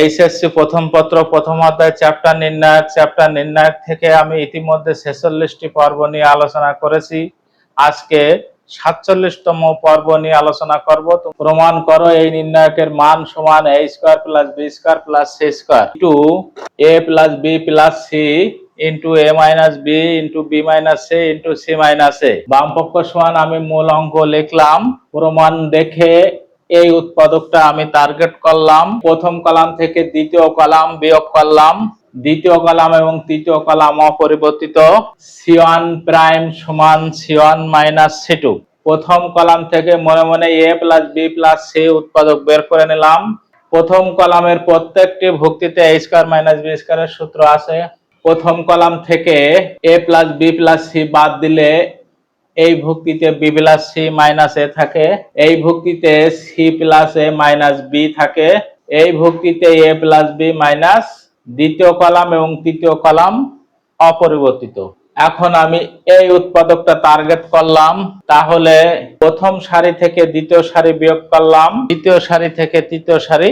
HSC প্রথম পত্র, প্রথম অধ্যায় চ্যাপ্টার নির্ণায়ক চ্যাপ্টার নির্ণায়ক থেকে আমি ইতিমধ্যে ছেচল্লিশটি পর্ব নিয়ে আলোচনা করেছি। আজকে সাতচল্লিশতম পর্ব নিয়ে আলোচনা করব। প্রমাণ করো এই নির্ণায়কের মান সমান A square plus B square plus C square two A plus B plus C into A minus B into B minus C into C minus A বাম পক্ষ সমান আমি মূল অঙ্ক লিখলাম। প্রমাণ দেখে এই উৎপাদকটা আমি টার্গেট করলাম। প্রথম কলাম থেকে দ্বিতীয় কলাম বিয়োগ করলাম। দ্বিতীয় কলাম এবং তৃতীয় কলাম অপরিবর্তিত। সি ওয়ান প্রাইম সমান C one minus C two প্রথম কলাম থেকে মনে মনে A plus B plus C উৎপাদক বের করে নিলাম। প্রথম কলামের প্রত্যেকটি ভুক্তিতে এ স্কোয়ার মাইনাস বি স্কোয়ারের সূত্র আছে। প্রথম কলাম থেকে A plus B plus C বাদ দিলে এই ভুক্তিতে B plus C minus A থাকে, এই ভুক্তিতে C plus A minus B থাকে, এই ভুক্তিতে এ প্লাস বি মাইনাস দ্বিতীয় কলাম এবং তৃতীয় কলাম অপরিবর্তিত। এখন আমি এই উৎপাদকটা টার্গেট করলাম, তাহলে প্রথম সারি থেকে দ্বিতীয় সারি বিয়োগ করলাম, দ্বিতীয় সারি থেকে তৃতীয় সারি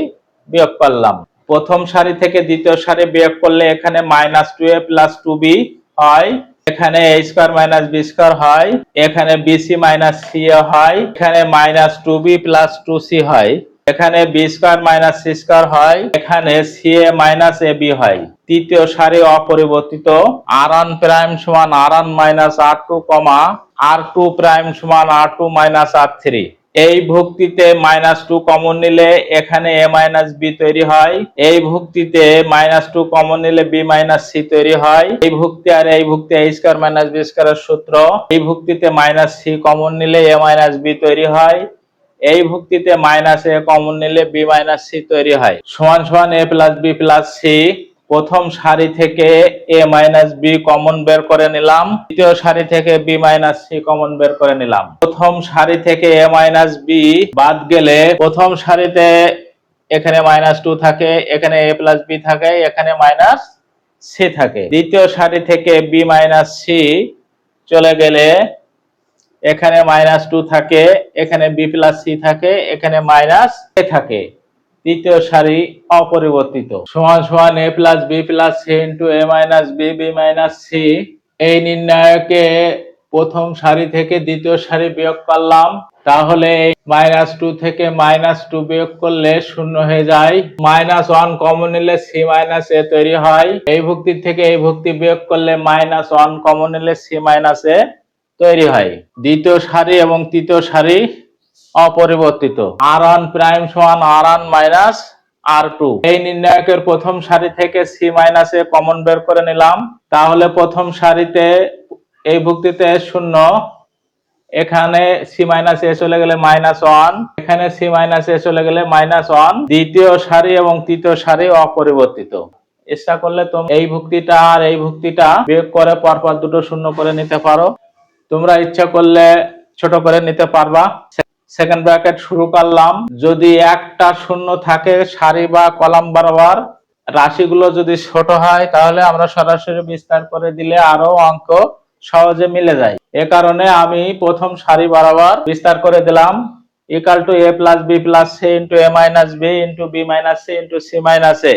বিয়োগ করলাম। প্রথম সারি থেকে দ্বিতীয় সারি বিয়োগ করলে এখানে minus two A plus two B হয় এখানে A square minus B square হয়, এখানে বিসি মাইনাস সি এ হয়, এখানে minus two B plus two C হয়। এখানে B square minus C square হয়, এখানে C A minus A B হয়। তৃতীয় সারি অপরিবর্তিত আর ওয়ান প্রাইম সমান R one minus R two comma R two prime সমান R two minus R three এই ভুক্তিতে মাইনাস টু কমন নিলে এখানে এ মাইনাস বি তৈরি হয়। এই ভুক্তিতে মাইনাস টু কমন নিলে বি মাইনাস সি তৈরি হয়। এই ভুক্তি আর এই ভুক্তি এ স্কোয়ার মাইনাস বি স্কোয়ারের সূত্র। এই ভুক্তিতে মাইনাস সি কমন নিলে এ মাইনাস বি তৈরি হয়। এই ভুক্তিতে মাইনাস এ কমন নিলে বি মাইনাস সি তৈরি হয়। সমান সমান A plus B plus C প্রথম সারি থেকে এ মাইনাস বি কমন বের করে নিলাম। দ্বিতীয় সারি থেকে বি মাইনাস সি কমন বের করে নিলাম। প্রথম সারি থেকে এ মাইনাস বি বাদ গেলে প্রথম সারিতে এখানে মাইনাস টু থাকে, এখানে এ প্লাস বি থাকে, এখানে মাইনাস সি থাকে। দ্বিতীয় সারি থেকে বি মাইনাস সি চলে গেলে এখানে মাইনাস টু থাকে, এখানে বি প্লাস সি থাকে, এখানে মাইনাস এ থাকে। তৃতীয় সারি অপরিবর্তিত। সমান সমান A plus B plus C into A minus B B minus C. এই নির্ণায়কে প্রথম সারি থেকে দ্বিতীয় সারি বিয়োগ করলাম, তাহলে মাইনাস টু থেকে মাইনাস টু বিয়োগ করলে শূন্য হয়ে যায়। মাইনাস ওয়ান কমন নিলে সি মাইনাস এ তৈরি হয়। এই ভুক্তির থেকে এই ভুক্তি বিয়োগ করলে মাইনাস ওয়ান কমন নিলে সি মাইনাস এ তৈরি হয়। দ্বিতীয় সারি এবং তৃতীয় সারি অপরিবর্তিত। আর ওয়ান প্রাইম সমান R one minus R two এই নির্ণায়কের প্রথম সারি থেকে সি মাইনাস এ কমন বের করে নিলাম। তাহলে প্রথম সারিতে এই ভুক্তিতে শূন্য। এখানে সি মাইনাস এ চলে গেলে মাইনাস ওয়ান এখানে সি মাইনাস এ চলে গেলে মাইনাস ওয়ান দ্বিতীয় সারি এবং তৃতীয় সারি অপরিবর্তিত। ইচ্ছা করলে তুমি এই ভুক্তিটা আর এই ভুক্তিটা বিয়োগ করে পরপর দুটো শূন্য করে নিতে পারো। তোমরা ইচ্ছা করলে ছোট করে নিতে পারবা। সেকেন্ড ব্র্যাকেট শুরু করলাম। যদি একটা শূন্য থাকে সারি বা কলাম বরাবর, রাশিগুলো যদি ছোট হয়, তাহলে আমরা সরাসরি বিস্তার করে দিলে আরও অঙ্ক সহজে মিলে যায়। এ কারণে আমি প্রথম সারি বরাবর বিস্তার করে দিলাম। Equal to A plus B plus C into A minus B into B minus C into C minus A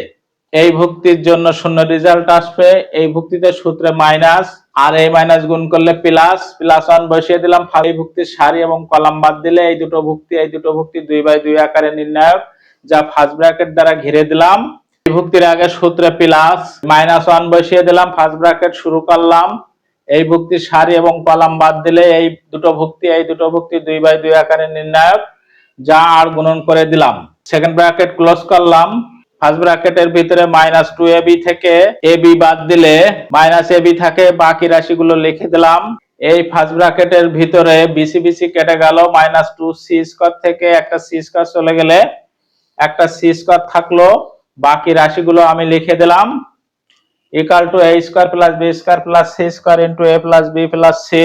এই ভুক্তির জন্য শূন্য রেজাল্ট আসবে। এই ভুক্তিতে সূত্রে মাইনাস আর এই মাইনাস গুণ করলে প্লাস প্লাস ওয়ান বসিয়ে দিলাম ফালি ভুক্তির সারি এবং কলাম বাদ দিলে এই দুটো ভুক্তি, এই দুটো ভুক্তি দুই বাই দুই আকারে নির্ণায়ক, যা ফার্স্ট ব্র্যাকেট দ্বারা ঘিরে দিলাম। এই ভুক্তির আগে সূত্রে প্লাস মাইনাস ওয়ান বসিয়ে দিলাম ফার্স্ট ব্র্যাকেট শুরু করলাম। এই ভুক্তির সারি এবং কলাম বাদ দিলে এই দুটো ভুক্তি, এই দুটো ভুক্তি দুই বাই দুই আকারে নির্ণায়ক, যা আর গুণন করে দিলাম। সেকেন্ড ব্র্যাকেট ক্লোজ করলাম। ফার্স্ট ব্র্যাকেটের ভিতরে মাইনাস টু এ বি থেকে এ বি বাদ দিলে মাইনাস এ বি থাকে, বাকি রাশিগুলো লিখে দিলাম। এই ফার্স্ট ব্র্যাকেটের ভিতরে বিসি বিসি কেটে গেল, মাইনাস টু সি স্কোয়ার থেকে একটা সি স্কোয়ার চলে গেলে একটা সি স্কোয়ার থাকল, বাকি রাশিগুলো আমি লিখে দিলাম। Equal to a square plus b square plus c square into a plus b plus c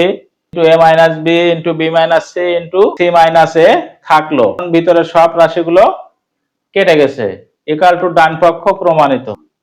into a minus b into b minus c into c minus a থাকল। ভিতরে সব রাশিগুলো কেটে গেছে। ইকাল টু ডান পক্ষ প্রমাণিত।